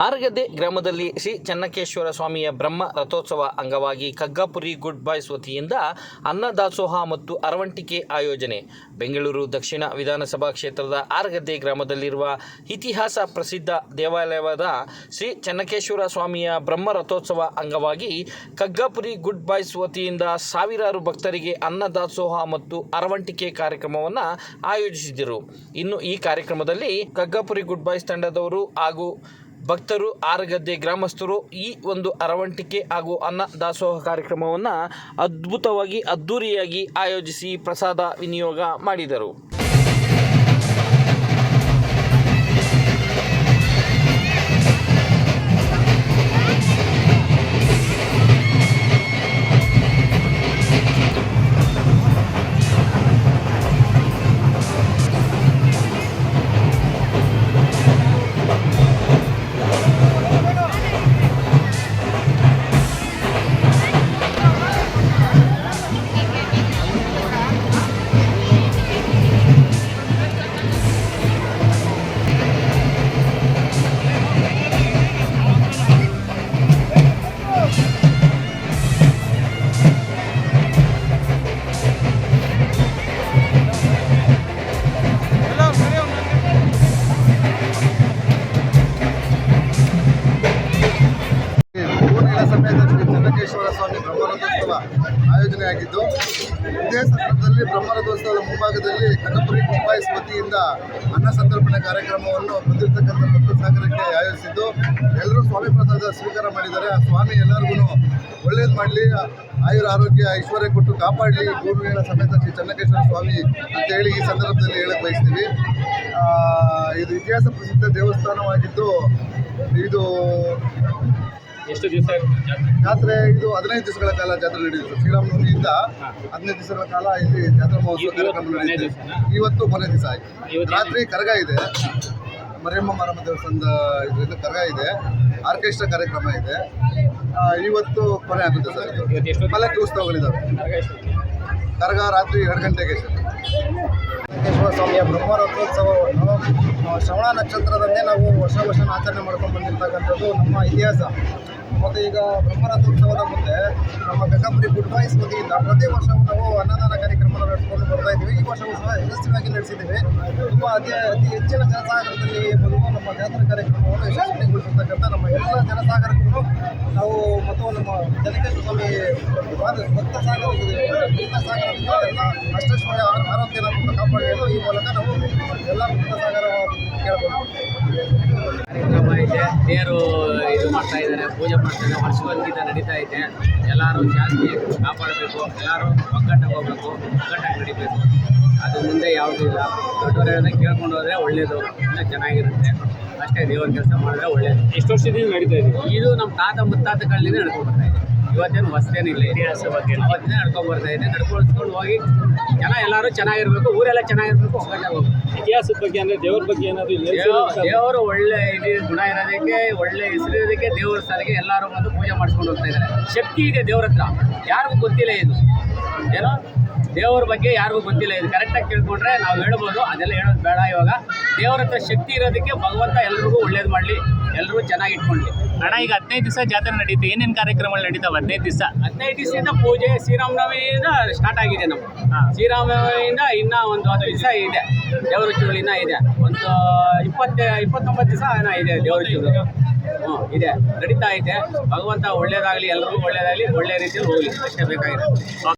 ಆರಗದ್ದೆ ಗ್ರಾಮದಲ್ಲಿ ಶ್ರೀ ಚನ್ನಕೇಶ್ವರ ಸ್ವಾಮಿಯ ಬ್ರಹ್ಮ ರಥೋತ್ಸವ ಅಂಗವಾಗಿ ಕಗ್ಗಾಪುರಿ ಗುಡ್ ಬಾಯ್ಸ್ ವತಿಯಿಂದ ಅನ್ನದಾಸೋಹ ಮತ್ತು ಅರವಂಟಿಕೆ ಆಯೋಜನೆ. ಬೆಂಗಳೂರು ದಕ್ಷಿಣ ವಿಧಾನಸಭಾ ಕ್ಷೇತ್ರದ ಆರಗದ್ದೆ ಗ್ರಾಮದಲ್ಲಿರುವ ಇತಿಹಾಸ ಪ್ರಸಿದ್ಧ ದೇವಾಲಯವಾದ ಶ್ರೀ ಚನ್ನಕೇಶ್ವರ ಸ್ವಾಮಿಯ ಬ್ರಹ್ಮ ರಥೋತ್ಸವ ಅಂಗವಾಗಿ ಕಗ್ಗಾಪುರಿ ಗುಡ್ ಬಾಯ್ಸ್ ವತಿಯಿಂದ ಸಾವಿರಾರು ಭಕ್ತರಿಗೆ ಅನ್ನದಾಸೋಹ ಮತ್ತು ಅರವಂಟಿಕೆ ಕಾರ್ಯಕ್ರಮವನ್ನು ಆಯೋಜಿಸಿದರು ಇನ್ನು ಈ ಕಾರ್ಯಕ್ರಮದಲ್ಲಿ ಕಗ್ಗಾಪುರಿ ಗುಡ್ ಬಾಯ್ಸ್ ತಂಡದವರು ಹಾಗೂ ಭಕ್ತರು, ಆರಗದ್ದೆ ಗ್ರಾಮಸ್ಥರು ಈ ಒಂದು ಅರವಂಟಿಕೆ ಹಾಗೂ ಅನ್ನ ದಾಸೋಹ ಕಾರ್ಯಕ್ರಮವನ್ನು ಅದ್ಭುತವಾಗಿ, ಅದ್ಧೂರಿಯಾಗಿ ಆಯೋಜಿಸಿ ಪ್ರಸಾದ ವಿನಿಯೋಗ ಮಾಡಿದರು. ಊರಿನ ಸಮೇತ ಶ್ರೀ ಚೆನ್ನಕೇಶ್ವರ ಸ್ವಾಮಿ ಬ್ರಹ್ಮರಥೋತ್ಸವ ಆಯೋಜನೆಯಾಗಿದ್ದು, ಇದೇ ಸಂದರ್ಭದಲ್ಲಿ ಬ್ರಹ್ಮರಥೋತ್ಸವದ ಮುಂಭಾಗದಲ್ಲಿ ಕನ್ನಪುರಿ ಕುಂಬಾಯಿಸ್ ವತಿಯಿಂದ ಅನ್ನ ಸಂತರ್ಪಣೆ ಕಾರ್ಯಕ್ರಮವನ್ನು ಬಂದಿರತಕ್ಕಂಥ ಭಕ್ತ ಸಾಗರಕ್ಕೆ ಆಯೋಜಿಸಿದ್ದು, ಎಲ್ಲರೂ ಸ್ವಾಮಿ ಪ್ರಸಾದ ಸ್ವೀಕಾರ ಮಾಡಿದ್ದಾರೆ. ಆ ಸ್ವಾಮಿ ಎಲ್ಲರಿಗೂ ಒಳ್ಳೇದು ಮಾಡಲಿ, ಆಯುರ ಆರೋಗ್ಯ, ಐಶ್ವರ್ಯ ಕೊಟ್ಟು ಕಾಪಾಡಲಿ ಗುರುವಿನ ಸಮೇತ ಶ್ರೀ ಚೆನ್ನಕೇಶ್ವರ ಸ್ವಾಮಿ ಅಂತ ಹೇಳಿ ಈ ಸಂದರ್ಭದಲ್ಲಿ ಹೇಳಕ್ಕೆ ಬಯಸ್ತೀವಿ. ಇದು ಇತಿಹಾಸ ಪ್ರಸಿದ್ಧ ದೇವಸ್ಥಾನವಾಗಿದ್ದು, ಇದು ಎಷ್ಟು ದಿವಸ ಜಾತ್ರೆ? ಇದು ಹದಿನೈದು ದಿವಸಗಳ ಕಾಲ ಜಾತ್ರೆ ನಡೆಯುತ್ತೆ. ಶ್ರೀರಾಮನವಮಿಯಿಂದ ಹದಿನೈದು ದಿವಸಗಳ ಕಾಲ ಇಲ್ಲಿ ಜಾತ್ರಾ ಮಹೋತ್ಸವ ಕಾರ್ಯಕ್ರಮ ನಡೆಯುತ್ತೆ. ಇವತ್ತು ಕೊನೆ ದಿವಸ ಆಯ್ತು. ರಾತ್ರಿ ಕರಗ ಇದೆ. ಮರಿಯಮ್ಮ ಮಾರಮ್ಮ ದೇವಸ್ಥಾನದ ಇದರಿಂದ ಕರಗ ಇದೆ. ಆರ್ಕೆಸ್ಟ್ರಾ ಕಾರ್ಯಕ್ರಮ ಇದೆ. ಇವತ್ತು ಕೊನೆ ಆಗುತ್ತೆ ಸರ್. ಪಲ್ಲಕ್ಕಿ ಉತ್ಸವಗಳಿದ್ದಾವೆ ಕರಗ ರಾತ್ರಿ ಎರಡು ಗಂಟೆಗೆ ಸರ್. ವೆಂಕಟೇಶ್ವರ ಸ್ವಾಮಿಯ ಬ್ರಹ್ಮರಥೋತ್ಸವವನ್ನು ಶ್ರವಣ ನಕ್ಷತ್ರದಲ್ಲೇ ನಾವು ವರ್ಷ ವರ್ಷ ಆಚರಣೆ ಮಾಡ್ಕೊಂಡು ಬಂದಿರ್ತಕ್ಕಂಥದ್ದು ನಮ್ಮ ಇತಿಹಾಸ. ಮತ್ತು ಈಗ ಬ್ರಹ್ಮರಥೋತ್ಸವದ ಮುಂದೆ ನಮ್ಮ ಗಂಗಾಪುರಿ ಗುಡ್ ಬಾಯ್ಸ್ ವತಿಯಿಂದ ಪ್ರತಿ ವರ್ಷವೂ ನಾವು ಅನ್ನದಾನ ಕಾರ್ಯಕ್ರಮ ನಡೆಸಿಕೊಂಡು ಬರ್ತಾ ಇದ್ದೀವಿ. ಈ ವರ್ಷವೂ ಸಹ ಯಶಸ್ವಿಯಾಗಿ ನಡೆಸಿದ್ದೇವೆ. ತುಂಬ ಅತಿ ಅತಿ ಹೆಚ್ಚಿನ ಜನಸಾಗರದಲ್ಲಿ ಬರುವ ನಮ್ಮ ಜಾತ್ರಾ ಕಾರ್ಯಕ್ರಮವನ್ನು ಯಶಸ್ವಿಗೊಳಿಸಿರ್ತಕ್ಕಂಥ ನಮ್ಮ ಎಲ್ಲ ಜನಸಾಗರಕ್ಕೂ ನಾವು ಮತ್ತು ನಮ್ಮ ಜನಕೇಶ್ವರ ಸ್ವಾಮಿ ಭಕ್ತ ಸಾಗರ ಸಾಗರದಿಂದ ಎಲ್ಲ ಅಷ್ಟೇಶ್ವರ ಕಾಪಾಡಲು ಈ ಮೂಲಕ ನಾವು ಎಲ್ಲ ಭಕ್ತ ಸಾಗರ ಕೇಳಬಹುದು ಕಾರ್ಯಕ್ರಮ ಇದೆ. ಇದು ಮಾಡ್ತಾ ಇದ್ದಾರೆ ಪೂಜೆ ಮಾಡ್ತಾ ಇದ್ದಾರೆ ವರ್ಷದಿಂದ ನಡೀತಾ ಇದೆ. ಎಲ್ಲರೂ ಜಾಸ್ತಿ ಕಾಪಾಡಬೇಕು ಎಲ್ಲರೂ ಒಗ್ಗಟ್ಟಾಗಿ ಹೋಗ್ಬೇಕು ಒಗ್ಗಟ್ಟಾಗಿ ನಡಿಬೇಕು ಅದು ಮುಂದೆ ಯಾವುದೂ ಇಲ್ಲ. ದೊಡ್ಡವರು ಕೇಳ್ಕೊಂಡು ಹೋದರೆ ಒಳ್ಳೆಯದು ಇನ್ನೂ ಚೆನ್ನಾಗಿರುತ್ತೆ. ಅಷ್ಟೇ ದೇವರ ಕೆಲಸ ಮಾಡಿದ್ರೆ ಒಳ್ಳೆಯದು ಎಷ್ಟು ವರ್ಷದಿಂದ ನಡೀತಾ ಇದೆ? ಇದು ನಮ್ಮ ತಾತ ಮುತ್ತಾತ ಕಾಲದಿಂದ ನಡ್ಕೊಂಡು ಬರ್ತಾ ಇದೆ. ಇವತ್ತೇನು ಹೊಸದೇನಿಲ್ಲ ಇತಿಹಾಸ ಬಗ್ಗೆ ಅವತ್ತಿನ ನಡ್ಕೊಂಡು ಬರ್ತಾ ಇದೆ ನಡ್ಕೊಳ್ಸ್ಕೊಂಡು ಹೋಗಿ ಜನ ಎಲ್ಲರೂ ಚೆನ್ನಾಗಿರ್ಬೇಕು ಊರೆಲ್ಲ ಚೆನ್ನಾಗಿರ್ಬೇಕು ಒಗ್ಗಟ್ಟಾಗಿ ಹೋಗ್ಬೇಕು ಇತಿಹಾಸದ ಬಗ್ಗೆ ಅಂದ್ರೆ ದೇವ್ರ ಬಗ್ಗೆ ಏನಾದರೂ ದೇವ- ದೇವರು ಒಳ್ಳೆ ಇಡೀ ಗುಣ ಇರೋದಕ್ಕೆ ಒಳ್ಳೆ ಹೆಸರು ಇರೋದಕ್ಕೆ ದೇವರ ಸ್ಥಳಕ್ಕೆ ಎಲ್ಲರೂ ಬಂದು ಪೂಜೆ ಮಾಡಿಸ್ಕೊಂಡು ಹೋಗ್ತಾ ಇದ್ದಾರೆ. ಶಕ್ತಿ ಇದೆ ದೇವ್ರ ಹತ್ರ. ಯಾರಿಗೂ ಗೊತ್ತಿಲ್ಲ ಇದು. ಏನೋ ದೇವ್ರ ಬಗ್ಗೆ ಯಾರಿಗೂ ಗೊತ್ತಿಲ್ಲ. ಇದು ಕರೆಕ್ಟಾಗಿ ತಿಳ್ಕೊಂಡ್ರೆ ನಾವು ಹೇಳ್ಬೋದು ಅದೆಲ್ಲ ಹೇಳೋದು ಬೇಡ ಇವಾಗ. ದೇವರ ಹತ್ರ ಶಕ್ತಿ ಇರೋದಕ್ಕೆ ಭಗವಂತ ಎಲ್ರಿಗೂ ಒಳ್ಳೇದು ಮಾಡಲಿ ಎಲ್ಲರೂ ಚೆನ್ನಾಗಿ ಇಟ್ಕೊಳ್ಳಿ. ಅಣ್ಣ ಈಗ ಹದಿನೈದು ದಿವಸ ಜಾತ್ರೆ ನಡೀತು ಏನೇನು ಕಾರ್ಯಕ್ರಮಗಳು ನಡೀತಾವೆ ಹದಿನೈದು ದಿವಸ? ಹದಿನೈದು ದಿವಸದಿಂದ ಪೂಜೆ ಶ್ರೀರಾಮನವಮಿಯಿಂದ ಸ್ಟಾರ್ಟ್ ಆಗಿದೆ ನಮ್ಮ ಶ್ರೀರಾಮನವಮಿಯಿಂದ ಇನ್ನೂ ಒಂದು ಹತ್ತು ದಿವಸ ಇದೆ. ದೇವರ ಚುಳಿನ ಇದೆ. ಒಂದು ಇಪ್ಪತ್ತೆ ಇಪ್ಪತ್ತೊಂಬತ್ತು ದಿವಸ ಏನೋ ಇದೆ ದೇವರ ಚುಳಿ ಹ್ಞೂ ಇದೆ. ನಡೀತಾ ಇದೆ. ಭಗವಂತ ಒಳ್ಳೇದಾಗಲಿ ಎಲ್ಲರಿಗೂ ಒಳ್ಳೇದಾಗಲಿ ಒಳ್ಳೆ ರೀತಿಯಲ್ಲಿ ಹೋಗಲಿ. ಅಷ್ಟೇ ಬೇಕಾಗಿದೆ